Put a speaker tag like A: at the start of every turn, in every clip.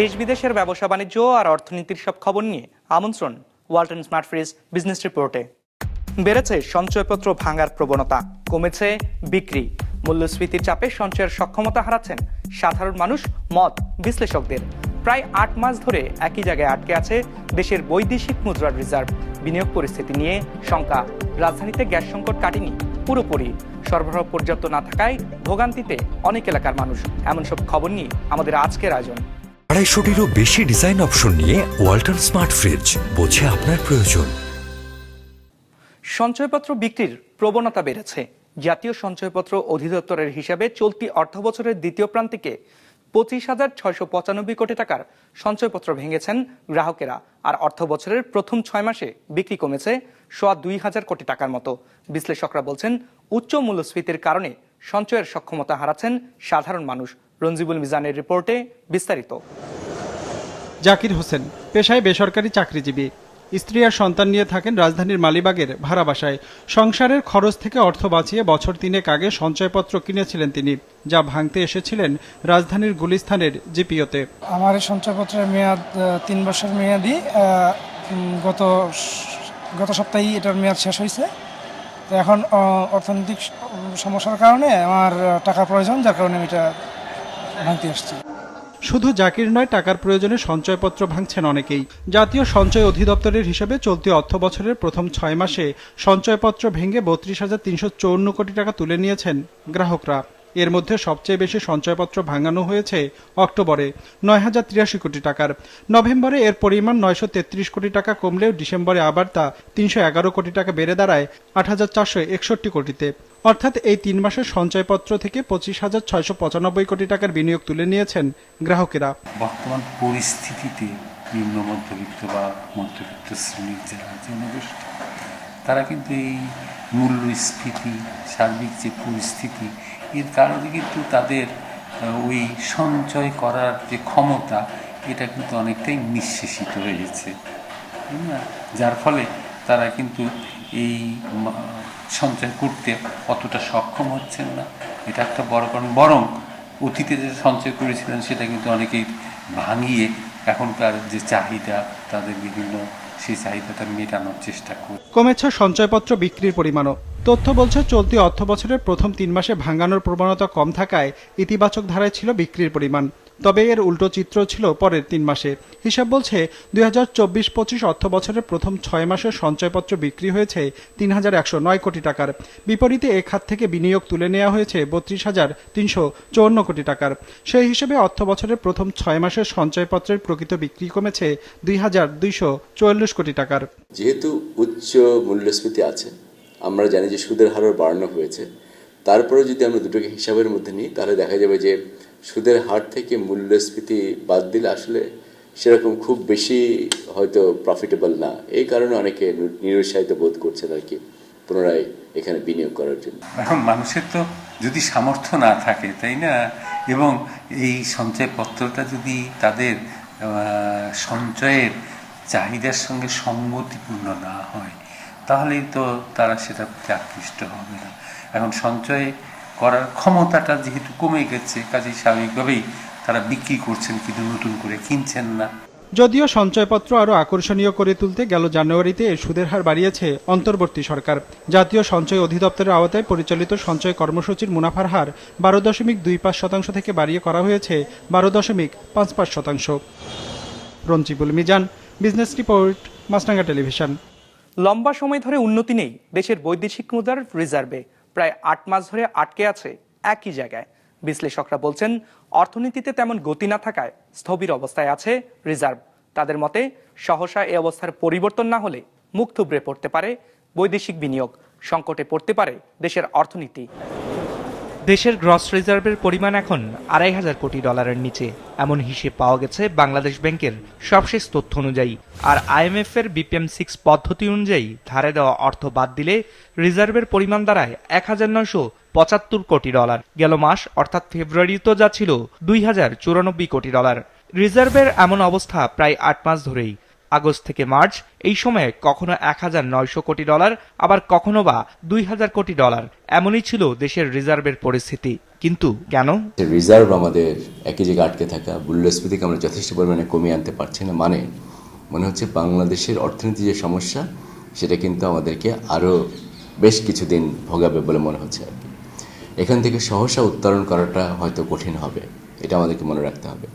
A: দেশ বিদেশের ব্যবসা বাণিজ্য আর অর্থনীতির সব খবর নিয়ে আমন্ত্রণ ওয়ালটন স্মার্ট ফ্রিজ বিজনেস রিপোর্টে। বেড়েছে সঞ্চয়পত্র ভাঙার প্রবণতা, কমেছে বিক্রি। মূল্যস্ফীতির চাপে সঞ্চয়ের সক্ষমতা হারাচ্ছেন সাধারণ মানুষ মত বিশ্লেষকদের। প্রায় আট মাস ধরে একই জায়গায় আটকে আছে দেশের বৈদেশিক মুদ্রার রিজার্ভ। বিনিয়োগ পরিস্থিতি নিয়ে শঙ্কা। রাজধানীতে গ্যাস সংকট কাটেনি পুরোপুরি। সরবরাহ পর্যাপ্ত না থাকায় ভোগান্তিতে অনেক এলাকার মানুষ। এমন সব খবর নিয়ে আমাদের আজকের আয়োজন।
B: আড়াইশোটিরও বেশি ডিজাইন অপশন নিয়ে ওয়ালটন স্মার্ট ফ্রিজ বোঝে আপনার প্রয়োজন।
A: সঞ্চয়পত্র বিক্রির প্রবণতা বেড়েছে। জাতীয় সঞ্চয়পত্র অধিদপ্তরের হিসাবে চলতি অর্থবছরের দ্বিতীয় প্রান্তিকে পঁচিশ হাজার ছয়শো পঁচানব্বই কোটি টাকার সঞ্চয়পত্র ভেঙেছেন গ্রাহকেরা আর অর্থ বছরের প্রথম ছয় মাসে বিক্রি কমেছে সোয়া দুই হাজার কোটি টাকার মতো। বিশ্লেষকরা বলছেন, উচ্চ মূল্যস্ফীতির কারণে সঞ্চয়ের সক্ষমতা হারাচ্ছেন সাধারণ মানুষ। রঞ্জিবুল মিজানের রিপোর্টে বিস্তারিত।
C: জাকির হোসেন পেশায় বেসরকারি চাকরিজীবী। স্ত্রী আর সন্তান নিয়ে থাকেন রাজধানীর মালিবাগের ভাড়া বাসায় সংসারের খরচ থেকে অর্থ বাঁচিয়ে বছর তিনেক আগে সঞ্চয়পত্র কিনেছিলেন তিনি যা ভাঙতে এসেছিলেন রাজধানীর গুলিস্থানের জিপিওতে।
D: আমার এই সঞ্চয়পত্রের মেয়াদ তিন বছর মেয়াদি গত গত সপ্তাহেই এটার মেয়াদ শেষ হয়েছে। তো এখন অর্থনৈতিক সমস্যার কারণে আমার টাকা প্রয়োজন যার কারণে আমি এটা ভাঙতে আসছি।
C: শুধু জাকির নয়, টাকার প্রয়োজনে সঞ্চয়পত্র ভাঙছেন অনেকেই। জাতীয় সঞ্চয় অধিদপ্তরের হিসাবে চলতি অর্থ বছরের প্রথম ছয় মাসে সঞ্চয়পত্র ভেঙে বত্রিশ হাজার তিনশো চৌন্ন কোটি টাকা তুলে নিয়েছেন গ্রাহকরা। এর মধ্যে সবচেয়ে বেশি সঞ্চয়পত্র ভাঙানো হয়েছে অক্টোবরে, নয় হাজার তিরাশি কোটি টাকার। নভেম্বরে এর পরিমাণ নয়শো তেত্রিশ কোটি টাকা কমলেও ডিসেম্বরে আবার তা তিনশো এগারো কোটি টাকা বেড়ে দাঁড়ায় আট হাজার চারশো একষট্টি কোটিতে। অর্থাৎ এই তিন মাসের সঞ্চয়পত্র থেকে পঁচিশ হাজার ছয়শো পঁচানব্বই কোটি টাকার বিনিয়োগ তুলে নিয়েছেন গ্রাহকেরা
E: বর্তমান পরিস্থিতিতে নিম্ন মধ্যবিত্ত বা মধ্যবিত্ত শ্রেণির যারা জনগোষ্ঠী তারা কিন্তু এই মূল্যস্ফীতি, সার্বিক যে পরিস্থিতি, এর কারণে কিন্তু তাদের ওই সঞ্চয় করার যে ক্ষমতা, এটা কিন্তু অনেকটাই নিঃশেষিত হয়েছে? যার ফলে তারা কিন্তু এই সঞ্চয় করতে অতটা সক্ষম হচ্ছেন না। এটা একটা বড় কারণ। বরং অতীতে যে সঞ্চয় করেছিলেন, সেটা কিন্তু অনেকেই ভাঙিয়ে এখনকার যে চাহিদা, তাদের বিভিন্ন সেই চাহিদাটা মেটানোর চেষ্টা করে
C: কমেছে সঞ্চয়পত্র বিক্রির পরিমাণও। তথ্য বলছে, চলতি অর্থ বছরের প্রথম তিন মাসে ভাঙানোর প্রবণতা কম থাকায় ইতিবাচক ধারায় ছিল বিক্রির পরিমাণ। তবে এর উল্টো চিত্র ছিল পরের তিন মাসে হিসাব বলছে, দুই হাজার চব্বিশ পঁচিশ অর্থ বছরের প্রথম ছয় মাসে সঞ্চয়পত্র বিক্রি হয়েছে তিন হাজার একশো নয় কোটি টাকার। বিপরীতে এ খাত থেকে বিনিয়োগ তুলে নেওয়া হয়েছে বত্রিশ হাজার তিনশো চুয়ান্ন কোটি টাকার। সেই হিসেবে অর্থ বছরের প্রথম ছয় মাসের সঞ্চয়পত্রের প্রকৃত বিক্রি কমেছে দুই হাজার দুইশো চুয়াল্লিশ কোটি টাকার।
F: যেহেতু উচ্চ মূল্যস্ফীতি আছে, আমরা জানি যে সুদের হারও বাড়ানো হয়েছে। তারপরে যদি আমরা দুটোকে হিসাবের মধ্যে নিই, তাহলে দেখা যাবে যে সুদের হার থেকে মূল্যস্ফীতি বাদ দিলে আসলে সেরকম খুব বেশি হয়তো প্রফিটেবল না। এই কারণে অনেকে নিরুৎসাহিত বোধ করছেন আর কি, পুনরায় এখানে বিনিয়োগ করার জন্য।
E: মানুষের তো যদি সামর্থ্য না থাকে, তাই না? এবং এই সঞ্চয়পত্রটা যদি তাদের সঞ্চয়ের চাহিদার সঙ্গে সঙ্গতিপূর্ণ না হয়, তাহলেই তো তারা সেটা আকৃষ্ট হবে না। এখন সঞ্চয় করার ক্ষমতাটা যেহেতু কমে গেছে কাজেই স্বাভাবিকভাবেই তারা বিক্রি করছেন কিন্তু নতুন করে কিনছেন না।
C: যদিও সঞ্চয়পত্র আরও আকর্ষণীয় করে তুলতে গেল জানুয়ারিতে এর সুদের হার বাড়িয়েছে অন্তর্বর্তী সরকার। জাতীয় সঞ্চয় অধিদপ্তরের আওতায় পরিচালিত সঞ্চয় কর্মসূচির মুনাফার হার বারো দশমিক দুই পাঁচ শতাংশ থেকে বাড়িয়ে করা হয়েছে বারো দশমিক পাঁচ পাঁচ শতাংশ। Ranjibul Mizan business report Maasranga television.
A: লম্বা সময় ধরে উন্নতি নেই দেশের বৈদেশিক মুদ্রার রিজার্ভে। প্রায় আট মাস ধরে আটকে আছে একই জায়গায়। বিশ্লেষকরা বলছেন, অর্থনীতিতে তেমন গতি না থাকায় স্থবির অবস্থায় আছে রিজার্ভ। তাদের মতে, সহসা এ অবস্থার পরিবর্তন না হলে মুখ থুবড়ে পড়তে পারে বৈদেশিক বিনিয়োগ। সংকটে পড়তে পারে দেশের অর্থনীতি। দেশের গ্রস রিজার্ভের পরিমাণ এখন আড়াই হাজার কোটি ডলারের নিচে। এমন হিসেব পাওয়া গেছে বাংলাদেশ ব্যাংকের সবশেষ তথ্য অনুযায়ী। আর আইএমএফ এর বিপিএম সিক্স পদ্ধতি অনুযায়ী ধারে দেওয়া অর্থ বাদ দিলে রিজার্ভের পরিমাণ দাঁড়ায় এক হাজার নয়শো পঁচাত্তর কোটি ডলার। গেল মাস, অর্থাৎ ফেব্রুয়ারিতেও যা ছিল দুই হাজার চুরানব্বই কোটি ডলার। রিজার্ভের এমন অবস্থা প্রায় আট মাস ধরেই। আগস্ট থেকে মার্চ, এই সময়ে কখনো এক হাজার নয়শো কোটি ডলার, আবার কখনো বা দুই হাজার কোটি ডলার। এমনই ছিল দেশের রিজার্ভের পরিস্থিতি। কিন্তু কেন?
F: রিজার্ভ আমাদের একই জায়গায় আটকে থাকা মূল্যস্ফীতিকে আমরা যথেষ্ট পরিমাণে কমিয়ে আনতে পারছি না। মানে মনে হচ্ছে বাংলাদেশের অর্থনীতি যে সমস্যা, সেটা কিন্তু আমাদেরকে আরও বেশ কিছুদিন ভোগাবে বলে মনে হচ্ছে আর কি। এখান থেকে সহসা উত্তরণ করাটা হয়তো কঠিন হবে, এটা আমাদেরকে মনে রাখতে হবে।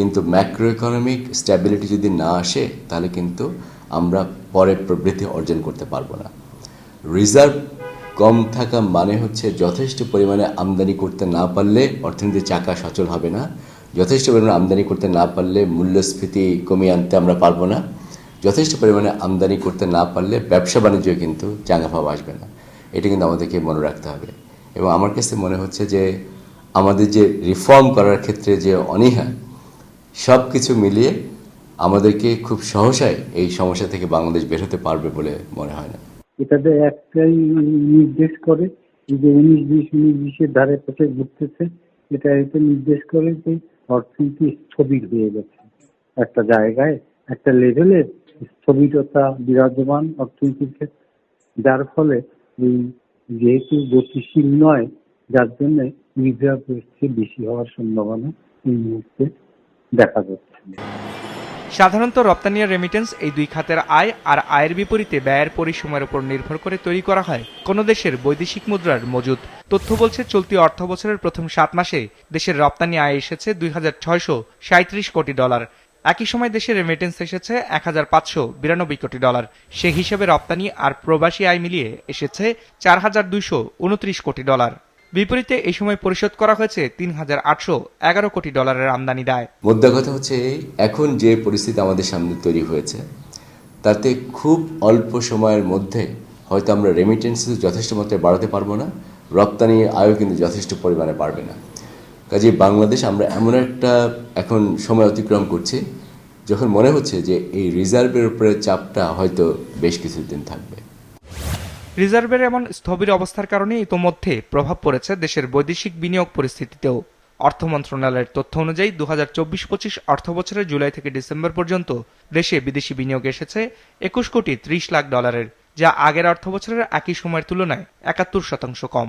F: কিন্তু ম্যাক্রো ইকোনমিক স্ট্যাবিলিটি যদি না আসে, তাহলে কিন্তু আমরা পরে প্রবৃদ্ধি অর্জন করতে পারব না। রিজার্ভ কম থাকা মানে হচ্ছে যথেষ্ট পরিমাণে আমদানি করতে না পারলে অর্থনীতির চাকা সচল হবে না। যথেষ্ট পরিমাণে আমদানি করতে না পারলে মূল্যস্ফীতি কমিয়ে আনতে আমরা পারব না। যথেষ্ট পরিমাণে আমদানি করতে না পারলে ব্যবসা বাণিজ্য কিন্তু চাঙ্গা ভাব আসবে না। এটা কিন্তু আমাদেরকে মনে রাখতে হবে। এবং আমার কাছে মনে হচ্ছে যে আমাদের যে রিফর্ম করার ক্ষেত্রে যে অনীহা সব কিছু মিলিয়ে আমাদেরকে খুব সহসায় এই সমস্যা থেকে বাংলাদেশ বের হতে পারবে বলে মনে হয় না।
G: এটাতে একটাই নির্দেশ করে যে উনিশ, বিশ, উনিশ, বিশের ধারে পথে ঘুরতেছে। এটা এটা নির্দেশ করে যে অর্থনীতি স্থবির হয়ে গেছে। একটা জায়গায়, একটা লেভেলে স্থবিরতা বিরাজমান অর্থনীতির ক্ষেত্রে। যার ফলে এই যেহেতু গতিশীল নয়, যার জন্য রিজার্ভ বেশি হওয়ার সম্ভাবনা এই মুহূর্তে দেখা যাচ্ছে।
A: সাধারণত রপ্তানি আর রেমিটেন্স এই দুই খাতের আয় আর আয়ের বিপরীতে ব্যয়ের পরিসীমার উপর নির্ভর করে তৈরি করা হয়। কোনো দেশের বৈদেশিক মুদ্রার মজুদ। তথ্য বলছে, চলতি অর্থ বছরের প্রথম সাত মাসে দেশের রপ্তানি আয় এসেছে দুই হাজার ছয়শো কোটি ডলার। একই সময় দেশের রেমিটেন্স এসেছে এক হাজার পাঁচশো বিরানব্বই কোটি ডলার। সে হিসেবে রপ্তানি আর প্রবাসী আয় মিলিয়ে এসেছে চার হাজার দুইশো উনত্রিশ কোটি ডলার। বিপরীতে এই সময় পরিশোধ করা হয়েছে তিন হাজার আটশো এগারো কোটি ডলারের আমদানি দায়।
F: মোদ্দা কথা হচ্ছে, এখন যে পরিস্থিতি আমাদের সামনে তৈরি হয়েছে, তাতে খুব অল্প সময়ের মধ্যে হয়তো আমরা রেমিটেন্স যথেষ্ট মাত্রায় বাড়াতে পারব না রপ্তানি আয়ও কিন্তু যথেষ্ট পরিমাণে বাড়বে না। কাজে বাংলাদেশ আমরা এমন একটা এখন সময় অতিক্রম করছি, যখন মনে হচ্ছে যে এই রিজার্ভের উপরে চাপটা হয়তো বেশ কিছুদিন থাকবে।
A: রিজার্ভের এমন স্থবির অবস্থার কারণে ইতোমধ্যে প্রভাব পড়েছে দেশের বৈদেশিক বিনিয়োগ পরিস্থিতিতেও। অর্থ মন্ত্রণালয়ের তথ্য অনুযায়ী দু হাজার চব্বিশ পঁচিশ অর্থ বছরের জুলাই থেকে ডিসেম্বর পর্যন্ত দেশে বিদেশি বিনিয়োগ এসেছে একুশ কোটি ত্রিশ লাখ ডলারের, যা আগের অর্থ বছরের একই সময়ের তুলনায় একাত্তর শতাংশ কম।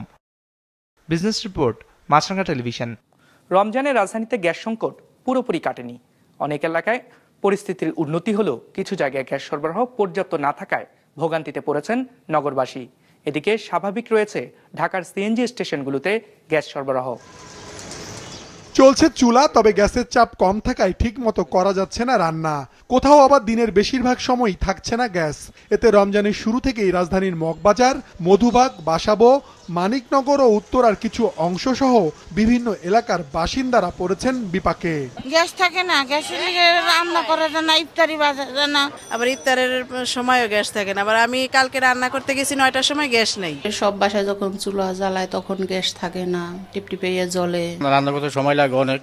A: Business report, Maasranga television. রমজানে রাজধানীতে গ্যাস সংকট পুরোপুরি কাটেনি। অনেক এলাকায় পরিস্থিতির উন্নতি হলেও কিছু জায়গায় গ্যাস সরবরাহ পর্যাপ্ত না থাকায় ভোগান্তিতে পড়েছেন নগরবাসী। এদিকে স্বাভাবিক রয়েছে ঢাকার সিএনজি স্টেশনগুলোতে গ্যাস সরবরাহ।
H: চলছে চুলা, তবে গ্যাসের চাপ কম থাকায় ঠিক মতো করা যাচ্ছে না রান্না। কোথাও আবার দিনের বেশিরভাগ সময়ই থাকছে না গ্যাস। এতে রমজানের শুরু থেকেই রাজধানীর মগবাজার, মধুবাগ, বাসাবো মানিকনগর ও উত্তরার কিছু অংশ সহ বিভিন্ন এলাকার বাসিন্দারা পড়েছেন বিপাকে।
I: গ্যাস থাকে না গ্যাসের লিগে রান্না করা যায় না ইফতারি বাজা না।
J: আবার ইফতারের সময়ও গ্যাস থাকে না আবার আমি কালকে রান্না করতে গেছি নয়টার সময় গ্যাস নেই।
I: সব বাসায় যখন চুলা জ্বালায় তখন গ্যাস থাকে না টিপটিপে ইয়ে জ্বলে।
K: রান্না করতে সময় লাগে অনেক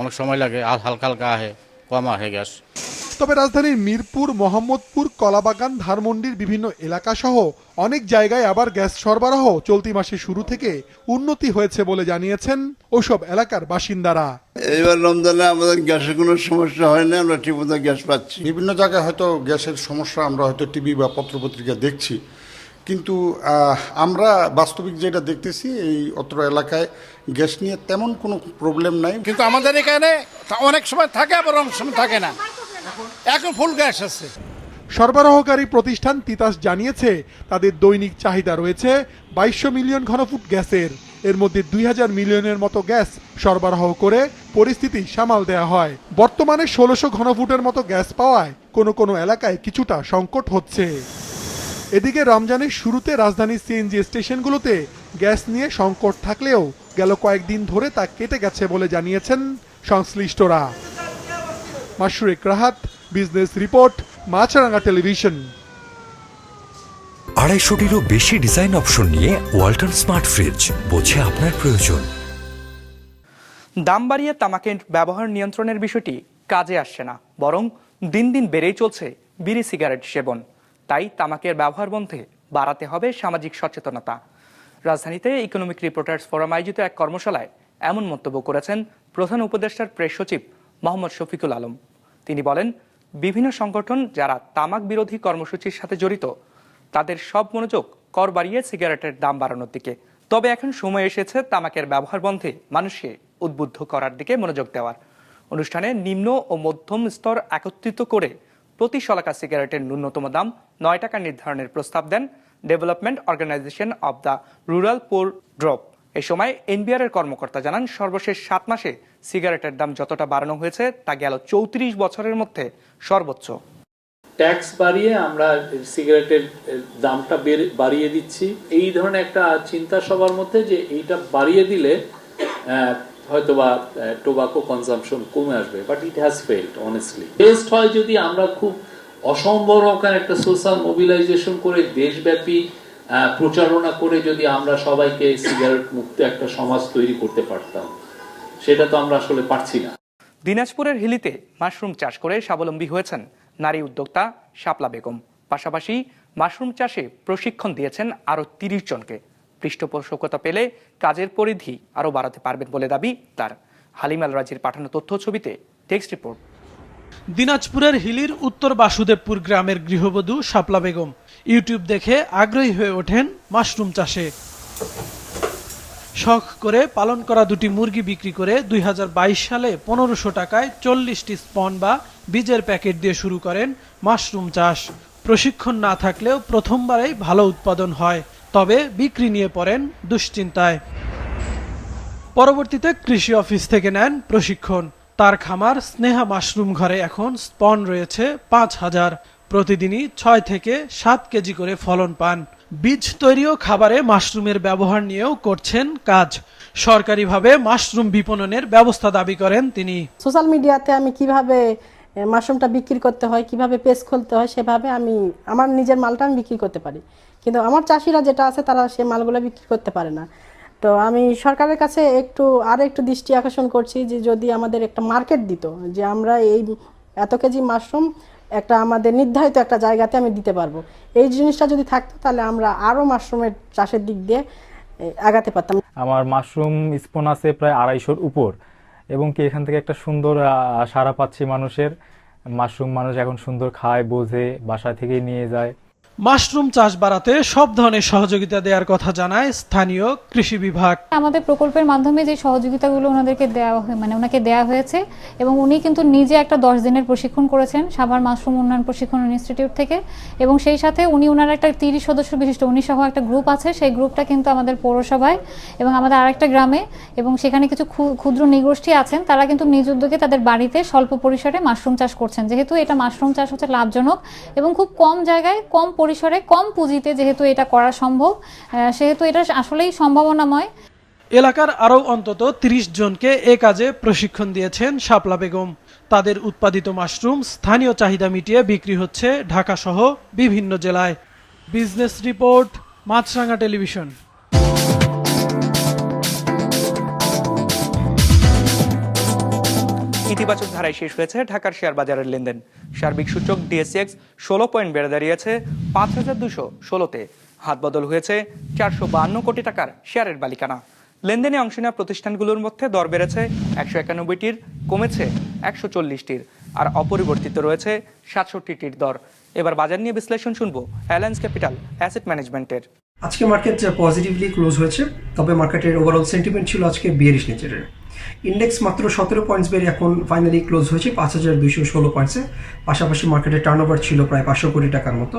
K: অনেক সময় লাগে আর হালকা হালকা আহে। কম আহে গ্যাস।
H: তবে রাজধানীর মিরপুর মোহাম্মদপুর কলাবাগান ধানমন্ডির বিভিন্ন এলাকা সহ অনেক জায়গায় আবার গ্যাস সরবরাহ চলতি মাসের শুরু থেকে উন্নতি হয়েছে বলে জানিয়েছেন ওসব এলাকার বাসিন্দারা।
L: এইবার রমজানে আমাদের গ্যাসের কোনো সমস্যা হয় না আমরা ঠিকমতো গ্যাস পাচ্ছি।
M: বিভিন্ন জায়গায় হয়তো গ্যাসের সমস্যা আমরা হয়তো টিভি বা পত্রপত্রিকা দেখছি। কিন্তু আমরা বাস্তবিক যেটা দেখতেছি এই অত্র এলাকায় গ্যাস নিয়ে তেমন কোনো প্রবলেম নাই।
K: কিন্তু আমাদের এখানে অনেক সময় থাকে আবার অনেক সময় থাকে না। এখন ফুল গ্যাস আছে।
H: সরবরাহকারী প্রতিষ্ঠান তিতাস জানিয়েছে তাদের দৈনিক চাহিদা রয়েছে বাইশশো মিলিয়ন ঘনফুট গ্যাসের। এর মধ্যে দুই হাজার মিলিয়নের মতো গ্যাস সরবরাহ করে পরিস্থিতি সামাল দেয়া হয়। বর্তমানে ষোলোশো ঘনফুটের মতো গ্যাস পাওয়ায় কোনো কোনো এলাকায় কিছুটা সংকট হচ্ছে। এদিকে রমজানের শুরুতে রাজধানীর সিএনজি স্টেশনগুলোতে গ্যাস নিয়ে সংকট থাকলেও গেল কয়েকদিন ধরে তা কেটে গেছে বলে জানিয়েছেন সংশ্লিষ্টরা। মাসুরেক Rahat business report Maasranga television.
B: আড়াইশোটিরও বেশি ডিজাইন অপশন নিয়ে ওয়াল্টন স্মার্ট ফ্রিজ বোঝে আপনার প্রয়োজন।
A: দাম বাড়িয়ে তামাকের ব্যবহার নিয়ন্ত্রণের বিষয়টি কাজে আসছে না বরং দিন দিন বেড়েই চলছে বিড়ি সিগারেট সেবন। তাই তামাকের ব্যবহার বন্ধে বাড়াতে হবে সামাজিক সচেতনতা। রাজধানীতে ইকোনমিক রিপোর্টার্স ফোরাম আয়োজিত এক কর্মশালায় এমন মন্তব্য করেছেন প্রধান উপদেষ্টার প্রেস সচিব মোহাম্মদ শফিকুল আলম। তিনি বলেন, বিভিন্ন সংগঠন যারা তামাক বিরোধী কর্মসূচির সাথে জড়িত, তাদের সব মনোযোগ কর বাড়িয়ে সিগারেটের দাম বাড়ানোর দিকে। তবে এখন সময় এসেছে তামাকের ব্যবহার বন্ধে মানুষকে উদ্বুদ্ধ করার দিকে মনোযোগ দেওয়ার। অনুষ্ঠানে নিম্ন ও মধ্যম স্তর একত্রিত করে প্রতি শলাকা সিগারেটের ন্যূনতম দাম নয় টাকা নির্ধারণের প্রস্তাব দেন development organisation of the rural poor DORP. এ সময় এনবিআর এর কর্মকর্তা জানান, সর্বশেষ সাত মাসে সিগারেটের দাম যতটা বাড়ানো হয়েছে, তা গেল চৌত্রিশ বছরের মধ্যে সর্বোচ্চ।
N: ট্যাক্স বাড়িয়ে আমরা সিগারেটের দামটা বেড়ে- বাড়িয়ে দিচ্ছি। এই ধরনের একটা চিন্তা সবার মধ্যে যে এইটা বাড়িয়ে দিলে আহ, হয়তোবা টোবাকো কনজাম্পশন কমে আসবে but it has failed honestly best হয় যদি আমরা খুব অসম্ভব রকম একটা সোশ্যাল মোবিলাইজেশন করে দেশব্যাপী আহ, প্রচারণা করে যদি আমরা সবাইকে সিগারেট মুক্ত একটা সমাজ তৈরি করতে পারতাম সেটা তো আমরা আসলে পারছি না।
A: দিনাজপুরের হিলিতে মাশরুম চাষ করে স্বাবলম্বী হয়েছেন নারী উদ্যোক্তা শাপলা বেগম। পাশাপাশি মাশরুম চাষে প্রশিক্ষণ দিয়েছেন আরও তিরিশ জনকে। পৃষ্ঠপোষকতা পেলে কাজের পরিধি আরও বাড়াতে পারবেন বলে দাবি তার। হালিমাল রাজির পাঠানো তথ্য ছবিতে টেক্সট রিপোর্ট।
O: দিনাজপুরের হিলির উত্তর বাসুদেবপুর গ্রামের গৃহবধূ শাপলা বেগম ইউটিউব দেখে আগ্রহী হয়ে ওঠেন মাশরুম চাষে। শখ করে পালন করা দুটি মুরগি বিক্রি করে দুই হাজার বাইশ সালে পনেরোশো টাকায় চল্লিশটি স্পন বা বীজের প্যাকেট দিয়ে শুরু করেন মাশরুম চাষ। প্রশিক্ষণ না থাকলেও প্রথমবারেই ভালো উৎপাদন হয়। তবে বিক্রি নিয়ে পড়েন দুশ্চিন্তায়। পরবর্তীতে কৃষি অফিস থেকে নেন প্রশিক্ষণ। তার খামার স্নেহা মাশরুম ঘরে এখন স্পন রয়েছে পাঁচ হাজার। প্রতিদিনই ছয় থেকে সাত কেজি করে ফলন পান। বীজ তৈরি ও খাবারে মাশরুমের ব্যবহার নিয়েও করছেন কাজ। সরকারিভাবে মাশরুম বিপণনের ব্যবস্থা দাবি করেন তিনি।
I: সোশ্যাল মিডিয়াতে আমি কীভাবে মাশরুমটা বিক্রি করতে হয়, কীভাবে পেজ খুলতে হয় সেভাবে আমি, আমার নিজের মালটা আমি বিক্রি করতে পারি। কিন্তু আমার চাষিরা যেটা আছে তারা সে মালগুলো বিক্রি করতে পারে না। তো আমি সরকারের কাছে একটু আর একটু দৃষ্টি আকর্ষণ করছি যে যদি আমাদের একটা মার্কেট দিত, যে আমরা এই এত কেজি মাশরুম একটা আমাদের নির্ধারিত একটা জায়গাতে আমি দিতে পারব। এই জিনিসটা যদি থাকতো তাহলে আমরা আরও মাশরুমের চাষের দিক দিয়ে আগাতে পারতাম।
P: আমার মাশরুম স্পন আছে প্রায় আড়াইশোর উপর। এবং কি এখান থেকে একটা সুন্দর সারা সাড়া পাচ্ছি মানুষের। মাশরুম মানুষ এখন সুন্দর খায়, বোঝে বাসা থেকেই নিয়ে যায়।
O: মাশরুম চাষ বাড়াতে সব ধরনের সহযোগিতা দেওয়ার কথা জানায় স্থানীয় কৃষি বিভাগ।
Q: আমাদের প্রকল্পের মাধ্যমে যে সহযোগিতাগুলো ওনাদেরকে দেওয়া হয় মানে ওনাকে দেওয়া হয়েছে এবং উনি কিন্তু নিজে একটা দশ দিনের প্রশিক্ষণ করেছেন সাভার মাশরুম উন্নয়ন প্রশিক্ষণ ইনস্টিটিউট থেকে এবং সেই সাথে উনি ওনার একটা তিরিশ সদস্য বিশিষ্ট উনি সহ একটা গ্রুপ আছে, সেই গ্রুপটা কিন্তু আমাদের পৌরসভায় এবং আমাদের আরেকটা গ্রামে এবং সেখানে কিছু ক্ষু- ক্ষুদ্র নিগোষ্ঠী আছেন, তারা কিন্তু নিজ উদ্যোগে তাদের বাড়িতে স্বল্প পরিসরে মাশরুম চাষ করছেন। যেহেতু এটা মাশরুম চাষ হচ্ছে লাভজনক এবং খুব কম জায়গায় কম পরিসরে কম পুঁজিতে যেহেতু এটা করা সম্ভব সেহেতু এটা আসলেই সম্ভাবনাময়।
O: এলাকার আরও অন্তত ৩০ জনকে এ কাজে প্রশিক্ষণ দিয়েছেন শাপলা বেগম। তাদের উৎপাদিত মাশরুম স্থানীয় চাহিদা মিটিয়ে বিক্রি হচ্ছে ঢাকা সহ বিভিন্ন জেলায়। Business report Maasranga television.
A: ইতিবাচক ধারায় শেষ হয়েছে ঢাকার শেয়ার বাজারের লেনদেন। সার্বিক সূচক ডিএসএক্স ষোলো পয়েন্ট বেড়ে দাঁড়িয়েছে, পাঁচ হাজার দুশো ষোলোতে। হাত বদল হয়েছে চারশো বান্ন কোটি টাকার শেয়ারের মালিকানা লেনদেনে অংশ নেওয়া প্রতিষ্ঠানগুলোর মধ্যে দর বেড়েছে একশো একানব্বইটির, কমেছে একশো চল্লিশটির, আর অপরিবর্তিত রয়েছে সাতষট্টিটির দর। এবার বাজার নিয়ে বিশ্লেষণ শুনব অ্যালায়েন্স ক্যাপিটাল অ্যাসেট ম্যানেজমেন্টের।
R: আজকে মার্কেট পজিটিভলি ক্লোজ হয়েছে, তবে মার্কেটের ওভারঅল সেন্টিমেন্ট ছিল আজকে বিয়ারিশ নেচারের ইন্ডেক্স মাত্র সতেরো পয়েন্টস বেড়ে এখন ফাইনালি ক্লোজ হয়েছে পাঁচ হাজার দুইশো ষোলো পয়েন্টসে পাশাপাশি মার্কেটের টার্ন ওভার ছিল প্রায় পাঁচশো কোটি টাকার মতো।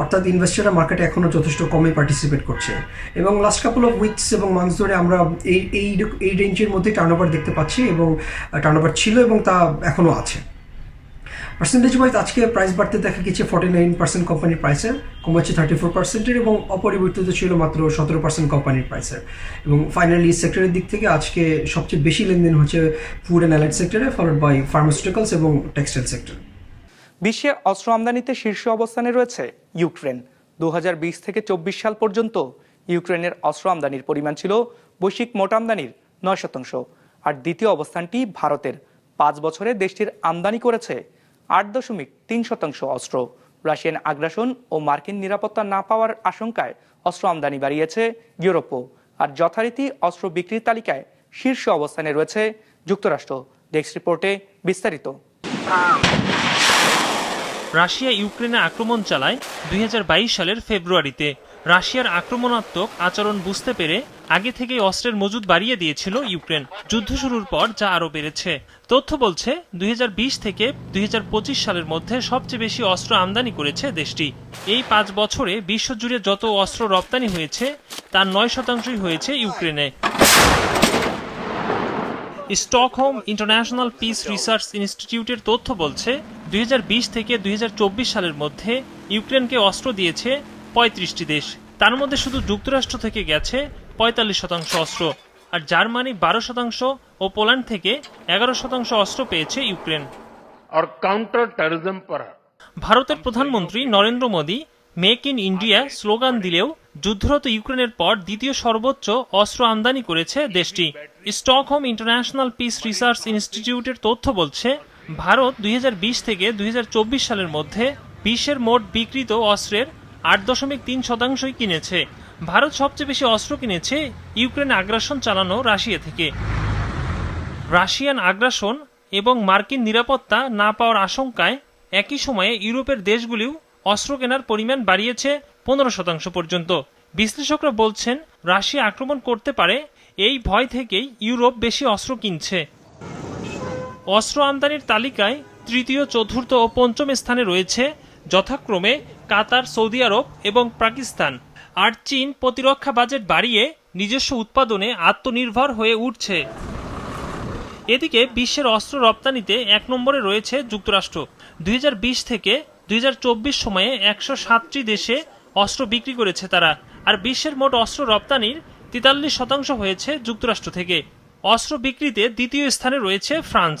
R: অর্থাৎ ইনভেস্টাররা মার্কেটে এখনও যথেষ্ট কমে পার্টিসিপেট করছে। এবং লাস্ট কাপল অফ উইকস এবং মান্থস ধরে আমরা এই এই এই রেঞ্জের মধ্যেই টার্ন ওভার দেখতে পাচ্ছি এবং টার্ন ওভার ছিল এবং তা এখনও আছে। পার্সেন্টেজ ওয়াইজ আজকে প্রাইস বাড়তে দেখা গেছে ফর্টি নাইন পার্সেন্ট কোম্পানির প্রাইসের কমেছে থার্টি ফোর পার্সেন্টের এবং অপরিবর্তিত ছিল মাত্র সতেরো পার্সেন্ট কোম্পানির প্রাইসের এবং ফাইনালি সেক্টরের দিক থেকে আজকে সবচেয়ে বেশি লেনদেন হচ্ছে ফুড অ্যান্ড অ্যালাইড সেক্টরে ফলোড বাই ফার্মাসিউটিক্যালস এবং টেক্সটাইল সেক্টর
A: বিশ্বে অস্ত্র আমদানিতে শীর্ষ অবস্থানে রয়েছে ইউক্রেন। দু হাজার বিশ থেকে চব্বিশ সাল পর্যন্ত ইউক্রেনের অস্ত্র আমদানির পরিমাণ ছিল বৈশ্বিক মোট আমদানির নয় শতাংশ। আর দ্বিতীয় অবস্থানটি ভারতের। পাঁচ বছরে দেশটির আমদানি করেছে আট দশমিক তিন শতাংশ অস্ত্র। রাশিয়ান আগ্রাসন ও মার্কিন নিরাপত্তা না পাওয়ার আশঙ্কায় অস্ত্র আমদানি বাড়িয়েছে ইউরোপও। আর যথারীতি অস্ত্র বিক্রির তালিকায় শীর্ষ অবস্থানে রয়েছে যুক্তরাষ্ট্র। ডেস্ক রিপোর্টে বিস্তারিত।
S: রাশিয়া ইউক্রেনে আক্রমণ চালায় দুই হাজার বাইশ সালের ফেব্রুয়ারিতে। রাশিয়ার আক্রমণাত্মক আচরণ বুঝতে পেরে আগে থেকেই অস্ত্রের মজুদ বাড়িয়ে দিয়েছিল ইউক্রেন। যুদ্ধ শুরুর পর যা আরও বেড়েছে। তথ্য বলছে দু হাজার বিশ থেকে দুই সালের মধ্যে সবচেয়ে বেশি অস্ত্র আমদানি করেছে দেশটি। এই পাঁচ বছরে বিশ্বজুড়ে যত অস্ত্র রপ্তানি হয়েছে, তার নয় শতাংশই হয়েছে ইউক্রেনে। স্টকহোম ইন্টারন্যাশনাল পিস রিসার্চ ইনস্টিটিউটের তথ্য বলছে, দুই হাজার বিশ থেকে দুই হাজার চব্বিশ সালের মধ্যে ইউক্রেনকে অস্ত্র দিয়েছে পঁয়ত্রিশটি দেশ। তার মধ্যে শুধু যুক্তরাষ্ট্র থেকে গেছে পঁয়তাল্লিশ শতাংশ অস্ত্র আর জার্মানি বারো শতাংশ ও পোল্যান্ড থেকে এগারো শতাংশ অস্ত্র পেয়েছে ইউক্রেন।
K: আর কাউন্টার টেররিজম पर
S: ভারতের প্রধানমন্ত্রী Narendra Modi make in India slogan দিলেও যুদ্ধরত ইউক্রেনের পর দ্বিতীয় সর্বোচ্চ অস্ত্র আমদানি করেছে দেশটি। স্টকহোম ইন্টারন্যাশনাল পিস রিসার্চ ইনস্টিটিউটের তথ্য বলছে ভারত দুই হাজার বিশ থেকে দুই হাজার চব্বিশ সালের মধ্যে বিশ্বের মোট বিক্রিত অস্ত্রের আট দশমিক তিন শতাংশই কিনেছে। ভারত সবচেয়ে বেশি অস্ত্র কিনেছে ইউক্রেন আগ্রাসন চালানো রাশিয়া থেকে। রাশিয়ান আগ্রাসন এবং মার্কিন নিরাপত্তা না পাওয়ার আশঙ্কায় একই সময়ে ইউরোপের দেশগুলিও অস্ত্র কেনার পরিমাণ বাড়িয়েছে পনেরো শতাংশ পর্যন্ত। বিশ্লেষকরা বলছেন, রাশিয়া আক্রমণ করতে পারে, এই ভয় থেকেই ইউরোপ বেশি অস্ত্র কিনছে। অস্ত্র আমদানির তালিকায় তৃতীয়, চতুর্থ ও পঞ্চম স্থানে রয়েছে। যথাক্রমে কাতার, সৌদি আরব এবং পাকিস্তান। আর চীন প্রতিরক্ষা বাজেট বাড়িয়ে নিজস্ব উৎপাদনে আত্মনির্ভর হয়ে উঠছে। এদিকে বিশ্বের অস্ত্র রপ্তানিতে এক নম্বরে রয়েছে যুক্তরাষ্ট্র। দুই হাজার বিশ থেকে দুই হাজার চব্বিশ সময়ে একশো সাতটি দেশে অস্ত্র বিক্রি করেছে তারা, আর বিশ্বের মোট অস্ত্র রপ্তানির তেতাল্লিশ শতাংশ হয়েছে যুক্তরাষ্ট্র থেকে। অস্ত্র বিক্রিতে দ্বিতীয় স্থানে রয়েছে France.